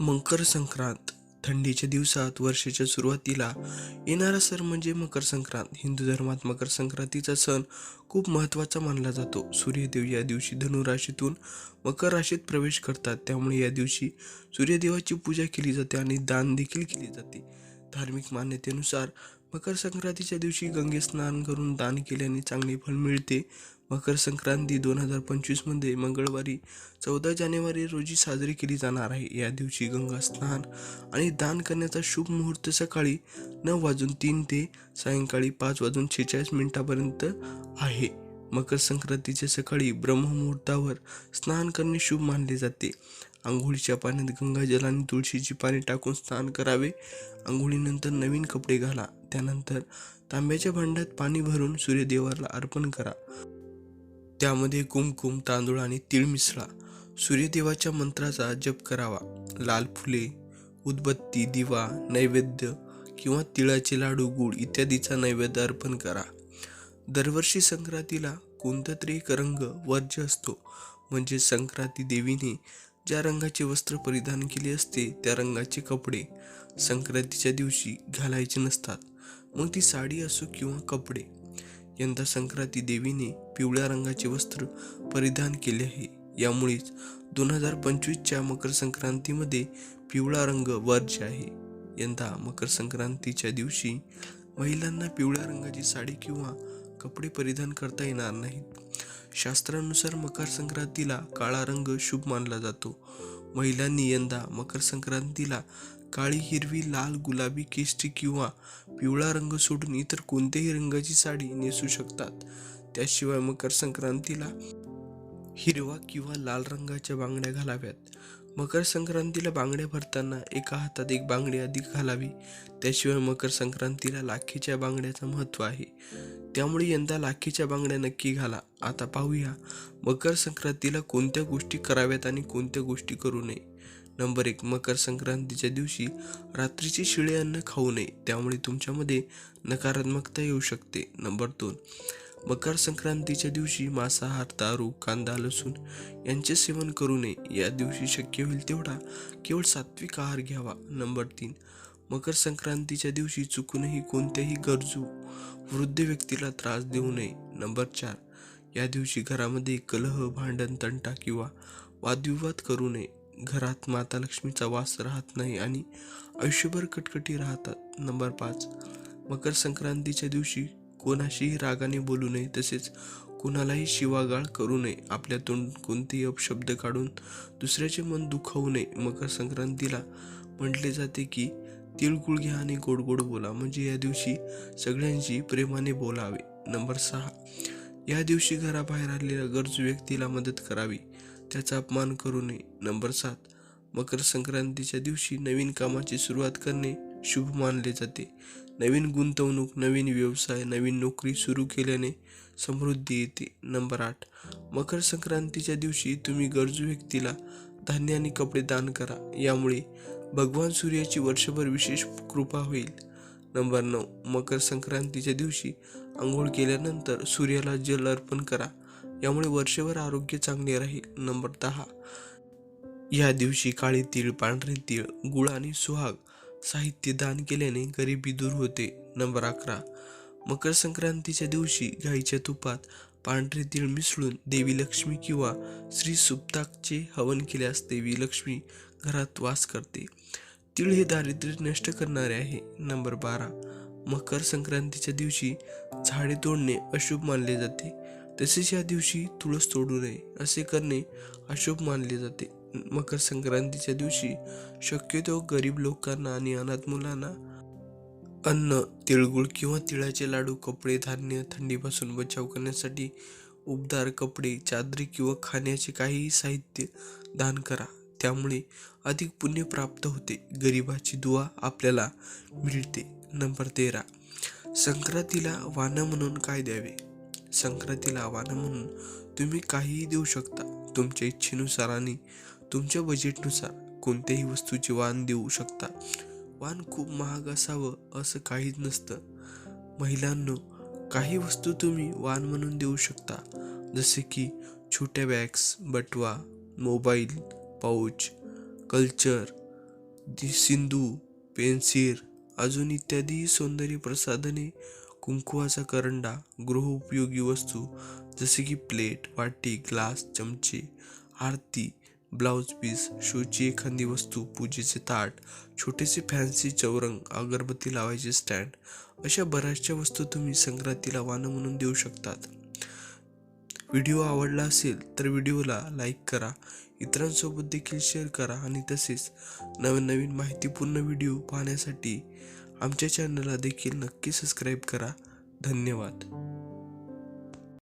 मकर संक्रांत थंडीच्या दिवसात वर्षाच्या सुरुवातीला. येणारा सण म्हणजे मकर संक्रांत. हिंदू धर्मात मकर संक्रांतीचा सण खूप महत्त्वाचा मानला जातो. सूर्यदेव या दिवशी धनुराशीतून मकर राशीत प्रवेश करतात. त्यामुळे या दिवशी सूर्यदेवाची पूजा केली जाते आणि दान देखील केली जाते. धार्मिक मान्यतेनुसार मकर संक्रांतीच्या दिवशी गंगे स्नान करून दान केल्याने चांगले फळ मिळते. मकर संक्रांती दोन हजार पंचवीसमध्ये मंगळवारी चौदा जानेवारी रोजी साजरी केली जाणार आहे. या दिवशी गंगा स्नान आणि दान करण्याचा शुभ मुहूर्त सकाळी नऊ वाजून तीन ते सायंकाळी पाच वाजून छेचाळीस मिनिटापर्यंत आहे. मकर संक्रांतीच्या सकाळी ब्रह्ममुहूर्तावर स्नान करणे शुभ मानले जाते. आंघोळीच्या पाण्यात गंगाजल आणि तुळशीची पाने टाकून स्नान करावे. आंघोळीनंतर नवीन कपडे घाला. त्यानंतर तांब्याच्या भांड्यात पाणी भरून सूर्यदेवाला अर्पण करा. त्यामध्ये कुमकुम तांदूळ आणि तीळ मिसळा. सूर्यदेवाच्या मंत्राचा जप करावा. लाल फुले उदबत्ती दिवा नैवेद्य किंवा तिळाचे लाडू गुळ इत्यादीचा नैवेद्य अर्पण करा. दरवर्षी संक्रांतीला कोणता तरी एक रंग वर्ज्य असतो. म्हणजे संक्रांती देवीने ज्या रंगाचे वस्त्र परिधान केले असते त्या रंगाचे कपडे संक्रांतीच्या दिवशी घालायचे नसतात. मग ती साडी असो किंवा कपडे यंदा संक्रांती देवीने पिवळ्या रंगाचे वस्त्र परिधान केले आहे. यामुळेच दोन हजार पंचवीसच्या मकर संक्रांतीमध्ये पिवळा रंग वर्ज्य आहे. यंदा मकर संक्रांतीच्या दिवशी महिलांना पिवळ्या रंगाची साडी किंवा कपडे परिधान करता येणार नाहीत. शास्त्रानुसार मकर संक्रांतीला काळा रंग शुभ मानला जातो. महिलांनी यंदा मकर संक्रांतीला काळी हिरवी लाल गुलाबी केशरी किंवा पिवळा रंग सोडून इतर कोणत्याही रंगाची साडी नेसू शकतात. त्याशिवाय मकर संक्रांतीला हिरवा किंवा लाल रंगाच्या बांगड्या घालाव्यात. मकर संक्रांतीला बांगड्या भरताना एका हातात एक बांगडी अधिक घालावी. त्याशिवाय मकर संक्रांतीला लाखीच्या बांगड्याचं महत्त्व आहे. त्यामुळे यंदा लाखीच्या बांगड्या नक्की घाला. आता पाहूया. मकर संक्रांतीला कोणत्या गोष्टी कराव्यात आणि कोणत्या गोष्टी करू नये? नंबर एक मकर संक्रांतीच्या दिवशी रात्रीचे शिळे अन्न खाऊ नये. त्यामुळे तुमच्यामध्ये नकारात्मकता येऊ शकते. नंबर दोन मकर संक्रांतीच्या दिवशी मांसाहार दारू कांदा लसूण यांचे सेवन करू नये. या दिवशी शक्य होईल तेवढा केवळ सात्विक आहार घ्यावा. नंबर तीन मकर संक्रांतीच्या दिवशी चुकूनही कोणत्याही गरजू वृद्ध व्यक्तीला त्रास देऊ नये. नंबर चार. या दिवशी घरामध्ये कलह भांडण तंटा किंवा वादविवाद करू नये. घरात माता लक्ष्मीचा वास राहत नाही आणि आयुष्यभर कटकटी राहतात. नंबर पाच. मकर संक्रांतीच्या दिवशी कोणाशीही रागाने बोलू नये तसेच कोणालाही शिवागाळ करू नये. आपल्यातून कोणतेही अपशब्द काढून दुसऱ्याचे मन दुखावू नये. मकर संक्रांतीला म्हटले जाते की तिळगुळ घ्या आणि गोड गोड बोला. म्हणजे या दिवशी सगळ्यांशी प्रेमाने बोलावे. नंबर सहा. या दिवशी घराबाहेर आलेल्या गरजू व्यक्तीला मदत करावी. त्याचा अपमान करू नये. नंबर सात. मकर संक्रांतीच्या दिवशी नवीन कामाची सुरुवात करणे शुभ मानले जाते. नवीन गुंतवणूक नवीन व्यवसाय नवीन नोकरी सुरू केल्याने समृद्धी येते. नंबर आठ. मकर संक्रांतीच्या दिवशी तुम्ही गरजू व्यक्तीला धान्य आणि कपडे दान करा. यामुळे भगवान सूर्याची वर्षभर विशेष कृपा होईल. नंबर नऊ मकर संक्रांतीच्या दिवशी आंघोळ केल्यानंतर सूर्याला जल अर्पण करा. यामुळे वर्षभर आरोग्य चांगले राहील. नंबर दहा या दिवशी काळे तीळ पांढरे तीळ गुळ आणि सुहाग साहित्य दान केल्याने गरिबी दूर होते. नंबर अकरा मकर संक्रांतीच्या दिवशी गाईच्या तुपात पांढरे तीळ मिसळून देवी लक्ष्मी किंवा श्री सुप्ताकचे हवन केल्यास देवी लक्ष्मी घरात वास करते. तीळ हे दारिद्र्य नष्ट करणारे आहे. नंबर बारा. मकर संक्रांतीच्या दिवशी झाडे तोडणे अशुभ मानले जाते. तसेच या दिवशी तुळस तोडू नये असे करणे अशुभ मानले जाते. मकर संक्रांतीच्या दिवशी शक्यतो गरीब लोकांना आणि अनाथ मुलांना अन्न तिळगुळ किंवा तिळाचे लाडू कपडे धान्य थंडीपासून बचाव करण्यासाठी उबदार कपडे चादरी किंवा खाण्याचे काहीही साहित्य दान करा. त्यामुळे अधिक पुण्य प्राप्त होते. गरिबाची दुवा आपल्याला मिळते. नंबर तेरा. संक्रांतीला वाना म्हणून काय द्यावे? संक्रांतीला वाना म्हणून तुम्ही काहीही देऊ शकता. तुमच्या इच्छेनुसार आणि तुमच्या बजेटनुसार कोणत्याही वस्तूचे वाण देऊ शकता. वाण खूप महाग असावं असं काहीच नसतं. महिलांनो काही वस्तू तुम्ही वाण म्हणून देऊ शकता. जसे की छोट्या बॅग्स बटवा मोबाईल पाऊच कल्चर दि- सिंधू पेन्सिर अजून इत्यादी सौंदर्य प्रसाधने कुंकुवाचा करंडा गृहोपयोगी वस्तू जसे की प्लेट वाटी ग्लास चमचे आरती ब्लाउज पीस शोची एखादी वस्तू पूजेचे ताट छोटेसे फॅन्सी चौरंग अगरबत्ती लावायचे स्टँड अशा बऱ्याचशा वस्तू तुम्ही संक्रांतीला वाणं म्हणून देऊ शकतात. व्हिडिओ आवडला असेल तर व्हिडिओला लाईक करा. इतरांसोबत देखील शेअर करा आणि तसेच नवीन नवीन माहितीपूर्ण व्हिडिओ पाहण्यासाठी आमच्या चॅनलला देखील नक्की सबस्क्राईब करा. धन्यवाद.